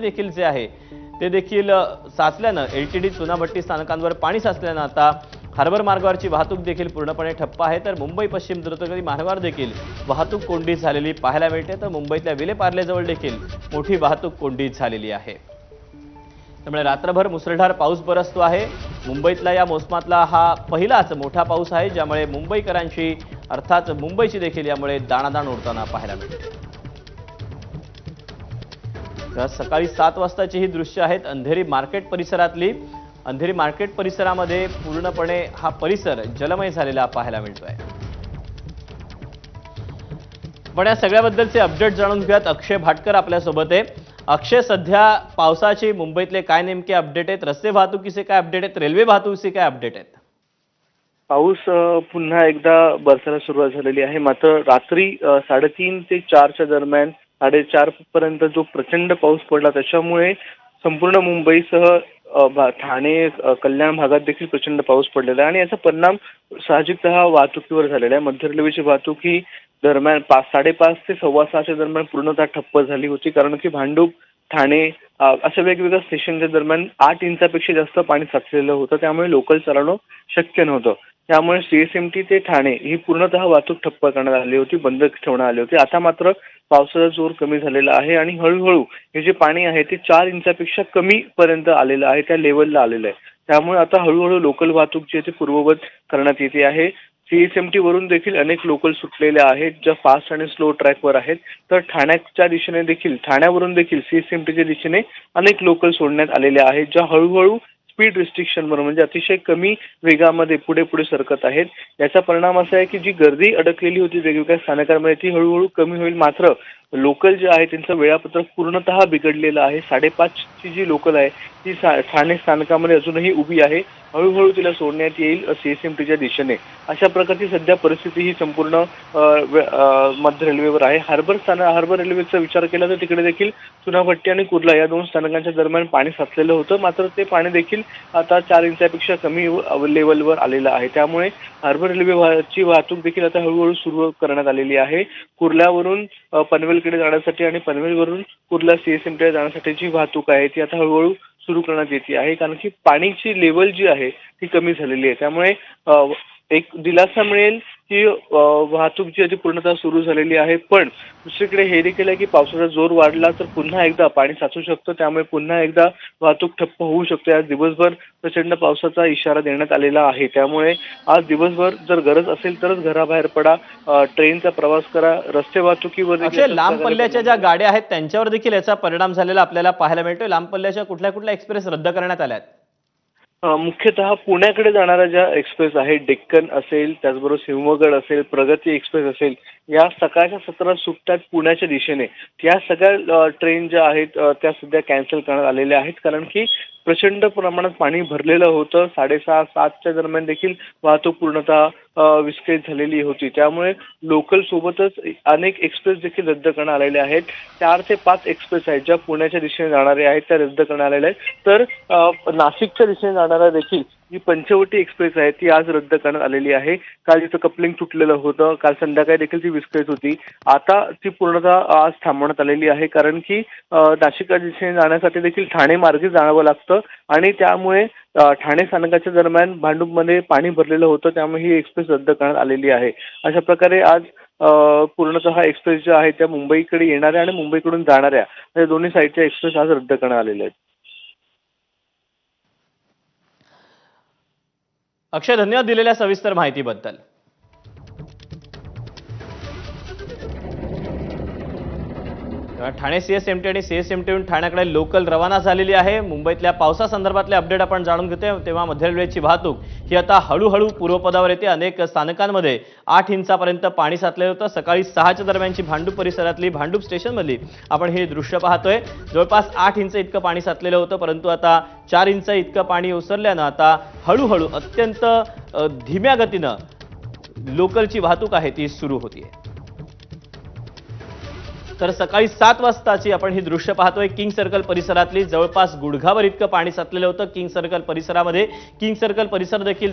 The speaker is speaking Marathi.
देखील जे आहे ते देखील साचल्यानं एल टी डी चुनाभट्टी स्थानकांवर पाणी साचल्यानं आता हार्बर मार्गावरची वाहतूक देखील पूर्णपणे ठप्प आहे. तर मुंबई पश्चिम द्रुतगती मार्गावर देखील वाहतूक कोंडी झालेली पाहायला मिळते. तर मुंबईतल्या विलेपार्लेजवळ देखील मोठी वाहतूक कोंडी झालेली आहे. त्यामुळे रात्रभर मुसळधार पाऊस बरसतो आहे. मुंबईतला या मोसमातला हा पहिलाच मोठा पाऊस आहे ज्यामुळे मुंबईकरांची अर्थात मुंबईची देखील यामुळे दाणादाण उडताना पाहायला मिळते. सकाळी सात वाजताची ही दृश्य आहेत अंधेरी मार्केट परिसरातली. अंधेरी मार्केट परिसरामध्ये पूर्णपणे हा परिसर जलमय झालेला पाहायला मिळतोय. पण या सगळ्याबद्दलचे अपडेट जाणून घेऊयात. अक्षय भाटकर आपल्यासोबत आहे. अक्षय सध्या पावसाची मुंबईतले काय नेमके अपडेट आहेत? रस्ते वाहतुकीचे काय अपडेट आहेत? रेल्वे वाहतुकीचे काय अपडेट आहेत? पाऊस पुन्हा एकदा बरसायला सुरुवात झालेली आहे. मात्र रात्री साडेतीन ते चारच्या दरम्यान साडेचार पर्यंत जो प्रचंड पाऊस पडला त्याच्यामुळे संपूर्ण मुंबईसह भा- ठाणे कल्याण भागात देखील प्रचंड पाऊस पडलेला आहे. आणि याचा परिणाम साहजिकतः वाहतुकीवर झालेला आहे. मध्य रेल्वेची वाहतूक ही दरम्यान पाच साडेपाच ते सव्वा सहाच्या दरम्यान पूर्णतः ठप्प झाली होती. कारण की भांडूप ठाणे अशा वेगवेगळ्या स्टेशनच्या दरम्यान आठ इंचापेक्षा जास्त पाणी साचलेलं होतं. त्यामुळे लोकल चालवणं शक्य नव्हतं. त्यामुळे सीएसएमटी ते ठाणे ही पूर्णतः वाहतूक ठप्प करण्यात आली होती बंद ठेवण्यात आली होती. आता मात्र पावसाचा जोर कमी झालेला आहे आणि हळूहळू हे जे पाणी आहे ते चार इंचापेक्षा कमी पर्यंत आलेलं आहे त्या लेवलला आलेलं आहे. त्यामुळे आता हळूहळू लोकल वाहतूक जी आहे ती पूर्ववत करण्यात येते आहे. सीएसएमटी वरून देखील अनेक लोकल सुटलेल्या आहेत ज्या फास्ट आणि स्लो ट्रॅकवर आहेत. तर ठाण्याच्या दिशेने देखील ठाण्यावरून देखील सीएसएमटीच्या दिशेने अनेक लोकल सोडण्यात आलेल्या आहेत ज्या हळूहळू स्पीड रिस्ट्रिक्शनवर म्हणजे अतिशय कमी वेगामध्ये पुढे पुढे सरकत आहेत. याचा परिणाम असा आहे की जी गर्दी अडकलेली होती वेगवेगळ्या स्थानकांमध्ये ती हळूहळू कमी होईल मात्र लोकल जे आहे त्यांचं वेळापत्रक पूर्णतः बिघडलेलं आहे. साडेपाचची जी लोकल आहे ती सा ठाणे स्थानकामध्ये अजूनही उभी आहे. हळूहळू तिला सोडण्यात येईल सी एस एम टीच्या दिशेने. अशा प्रकारची सध्या परिस्थिती ही संपूर्ण मध्य रेल्वेवर आहे. हार्बर स्थान हार्बर रेल्वेचा विचार केला तर तिकडे देखील चुनाभट्टी आणि कुर्ला या दोन स्थानकांच्या दरम्यान पाणी साचलेलं होतं. मात्र ते पाणी देखील आता चार इंचापेक्षा कमी लेवलवर आलेलं आहे. त्यामुळे हार्बर रेल्वे वाहतूक देखील आता हळूहळू सुरू करण्यात आलेली आहे. कुर्ल्यावरून पनवेल पनवेलकडे जाण्यासाठी आणि पनवेलवरून कुर्ला सी एस जी वाहतूक आहे ती आता हळूहळू सुरू करण्यात येते आहे. कारण की पाणीची लेवल जी आहे ती कमी झालेली आहे. त्यामुळे एक दिलासा मिळेल की वाहतूक जी आहे ती पूर्णतः सुरू झालेली आहे. पण दुसरीकडे हे देखील आहे की पावसाचा जोर वाढला तर पुन्हा एकदा पाणी साचू शकतं. त्यामुळे पुन्हा एकदा वाहतूक ठप्प होऊ शकते. आज दिवसभर प्रचंड पावसाचा इशारा देण्यात आलेला आहे. त्यामुळे आज दिवसभर जर गरज असेल तरच घराबाहेर पडा. ट्रेनचा प्रवास करा. रस्ते वाहतुकीवर लांब पल्ल्याच्या ज्या गाड्या आहेत त्यांच्यावर देखील याचा परिणाम झालेला आपल्याला पाहायला मिळतोय. लांब पल्ल्याच्या कुठल्या कुठल्या एक्सप्रेस रद्द करण्यात आल्या आहेत मुख्यतः पुण्याकडे जाणाऱ्या ज्या एक्सप्रेस आहेत डेक्कन असेल त्याचबरोबर सिंहगड असेल प्रगती एक्सप्रेस असेल या सकाळच्या सत्रात सुटतात पुण्याच्या दिशेने. या सगळ्या ट्रेन ज्या आहेत त्या सध्या कॅन्सल करण्यात आलेल्या आहेत. कारण की प्रचंड प्रमाणात पाणी भरलेलं होतं. साडेसहा सातच्या दरम्यान देखील वाहतूक पूर्णतः विस्कळीत झालेली होती. त्यामुळे लोकल सोबतच अनेक एक्सप्रेस देखील रद्द करण्यात आलेले आहेत. चार ते पाच एक्सप्रेस आहेत ज्या पुण्याच्या दिशेने जाणाऱ्या आहेत त्या रद्द करण्यात आलेल्या आहेत. तर नाशिकच्या दिशेने जाणाऱ्या देखील जी पंचवटी एक्सप्रेस आहे ती आज रद्द करण्यात आलेली आहे. काल तिचं कपलिंग तुटलेलं होतं. काल संध्याकाळी देखील ती विस्कळीत होती. आता ती पूर्णतः आज थांबवण्यात आलेली आहे कारण की नाशिका नाशिकच्या दिशेने जाण्यासाठी देखील ठाणे मार्गे जाणावं लागतं आणि त्यामुळे ठाणे स्थानकाच्या दरम्यान भांडूपमध्ये पाणी भरलेलं होतं त्यामुळे ही एक्सप्रेस रद्द करण्यात आलेली आहे. अशा प्रकारे आज पूर्णतः एक्सप्रेस ज्या आहेत त्या मुंबईकडे येणाऱ्या आणि मुंबईकडून जाणाऱ्या या दोन्ही साईडच्या एक्सप्रेस आज रद्द करण्यात आलेल्या आहेत. अक्षय धन्यवाद दिलेल्या सविस्तर माहितीबद्दल. Thane C S M T आणि सी एस एम सीएसएमटीहून ठाण्याकडे लोकल रवाना झालेली आहे. मुंबईतल्या पावसासंदर्भातले अपडेट आपण जाणून घेतोय. तेव्हा मध्य रेल्वेची वाहतूक ही आता हळूहळू पूर्वपदावर येते. अनेक स्थानकांमध्ये आठ इंचापर्यंत पाणी साचलेलं होतं. सकाळी सहाच्या दरम्यानची भांडूप परिसरातली भांडूप स्टेशनमधली आपण हे दृश्य पाहतोय. जवळपास आठ इंच इतकं पाणी साचलेलं होतं परंतु आता चार इंच इतकं पाणी ओसरल्यानं आता हळूहळू अत्यंत धीम्या गतीनं लोकलची वाहतूक आहे ती सुरू होतीये. तर सकाळी सात वाजताची आपण ही दृश्य पाहतोय. किंग सर्कल परिसरातली जवळपास गुडघावर इतकं पाणी साचलेलं होतं. किंग सर्कल परिसरामध्ये किंग सर्कल परिसर देखील